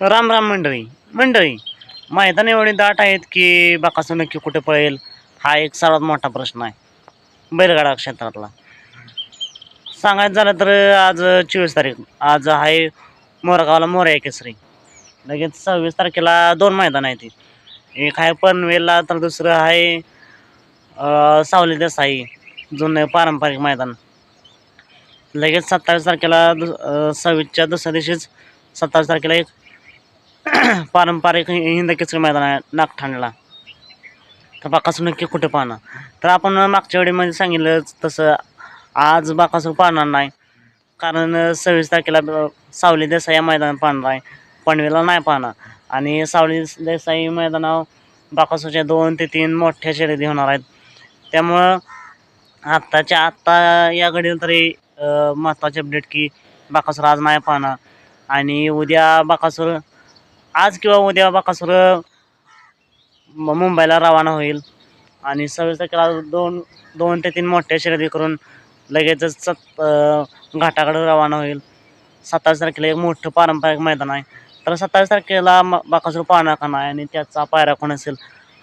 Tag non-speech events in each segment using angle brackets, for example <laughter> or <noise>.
राम राम मंडळी. मंडळी मैदान एवढी दाट आहेत की बाकासून नक्की कुठे पळेल? हा एक सर्वात मोठा प्रश्न आहे. बैलगाडा क्षेत्रातला. सांगायचं झालं तर आज चोवीस तारीख आज आहे मोरगावला मोर्या केसरी. लगेच सव्वीस तारखेला दोन मैदान आहेत एक आहे पनवेलला तर दुसरं आहे सावली देसाई जुनं पारंपरिक मैदान. लगेच सत्तावीस तारखेला दु सव्वीसच्या दुसऱ्या दिवशीच सत्तावीस तारखेला एक <clears throat> पारंपरिक हिंद केसरी मैदान आहे नागठाणला तर बाकासूर नक्की कुठे पाहणार? तर आपण मागच्या वेळेमध्ये सांगितलं तसं आज बाकासूर पाहणार नाही. कारण सव्वीस तारखेला सावली देसाई या मैदानात पाहणार आहे. पणवेला नाही पाहणार. आणि सावली देसाई मैदानावर बाकासूरच्या दोन ते तीन मोठ्या शर्यती होणार आहेत. त्यामुळं आत्ताच्या आत्ता या घडीला तरी महत्त्वाची महत्त्वाचे अपडेट की बाकासूर आज नाही पाहणार. आणि उद्या बाकासूर आज किंवा उद्या बाकासूर मुंबईला रवाना होईल. आणि सव्वीस तारखेला दोन दोन ते तीन मोठ्या शर्यती करून लगेचच सत घाटाकडे रवाना होईल. सत्तावीस तारखेला एक मोठं पारंपरिक मैदान आहे. तर सत्तावीस तारखेला म बाकासूर पाहणार का नाही आणि त्याचा पायरा कोण असेल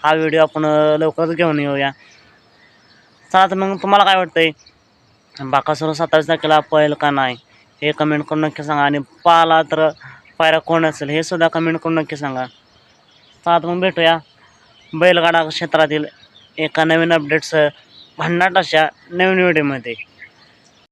हा व्हिडिओ आपण लवकरच घेऊन येऊया. चला तर मग तुम्हाला काय वाटतंय? बाकासूर सत्तावीस तारखेला पळेल का नाही हे कमेंट करून नक्की सांगा आणि पाहिला तर पायरा कोण असेल हे सुद्धा कमेंट करून नक्की सांगा. तर आता मग भेटूया. बैलगाडा क्षेत्रातील एका नवीन अपडेट्स भन्नाट अशा नवीन व्हिडिओमध्ये